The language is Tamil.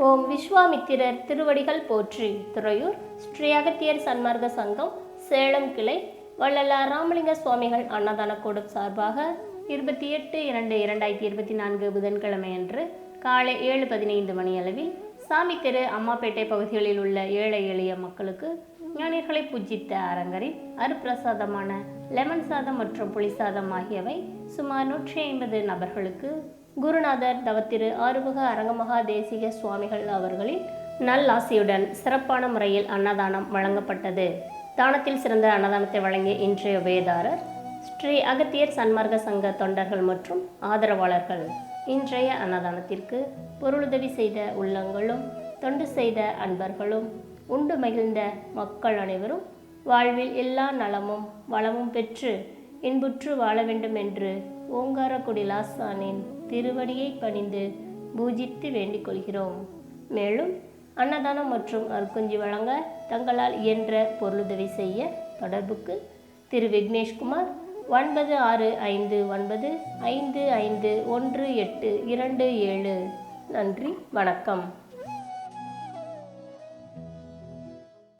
ஓம் விஸ்வாமித்திரர் திருவடிகள் போற்றி. துறையூர் ஸ்ரீ அகத்தியர் சன்மார்க்க சங்கம் சேலம் கிளை வள்ளலார் ராமலிங்க சுவாமிகள் அன்னதான கூடம் சார்பாக இருபத்தி எட்டு இரண்டு இரண்டாயிரத்தி இருபத்தி நான்கு புதன்கிழமை அன்று காலை ஏழு பதினைந்து மணி அளவில் சாமி தெரு அம்மாப்பேட்டை பகுதிகளில் உள்ள ஏழை எளிய மக்களுக்கு ஞானியர்களை பூஜித்த அரங்கரின் அருப்பிரசாதமான லெமன் சாதம் மற்றும் புளி சாதம் ஆகியவை சுமார் நூற்றி ஐம்பது நபர்களுக்கு குருநாதர் தவத்திரு ஆறுமுக அரங்கமகா தேசிக சுவாமிகள் அவர்களின் நல்லாசியுடன் சிறப்பான முறையில் அன்னதானம் வழங்கப்பட்டது. தானத்தில் சிறந்த அன்னதானத்தை வழங்கிய இன்றைய வேதாரர் ஸ்ரீ அகத்தியர் சன்மார்க்க சங்க தொண்டர்கள் மற்றும் ஆதரவாளர்கள் இன்றைய அன்னதானத்திற்கு பொருளுதவி செய்த உள்ளங்களும் தொண்டு செய்த அன்பர்களும் உண்டு மகிழ்ந்த மக்கள் அனைவரும் வாழ்வில் எல்லா நலமும் வளமும் பெற்று இன்புற்று வாழ வேண்டும் என்று ஓங்காரக்குடி லாசானின் திருவடியை பணிந்து பூஜித்து வேண்டிக் கொள்கிறோம். மேலும் அன்னதானம் மற்றும் அருக்குஞ்சி வழங்க தங்களால் இயன்ற பொருளுதவி செய்ய தொடர்புக்கு திரு விக்னேஷ்குமார் ஒன்பது ஆறு ஐந்து ஒன்பது ஐந்து ஐந்து ஒன்று எட்டு இரண்டு ஏழு. நன்றி வணக்கம்.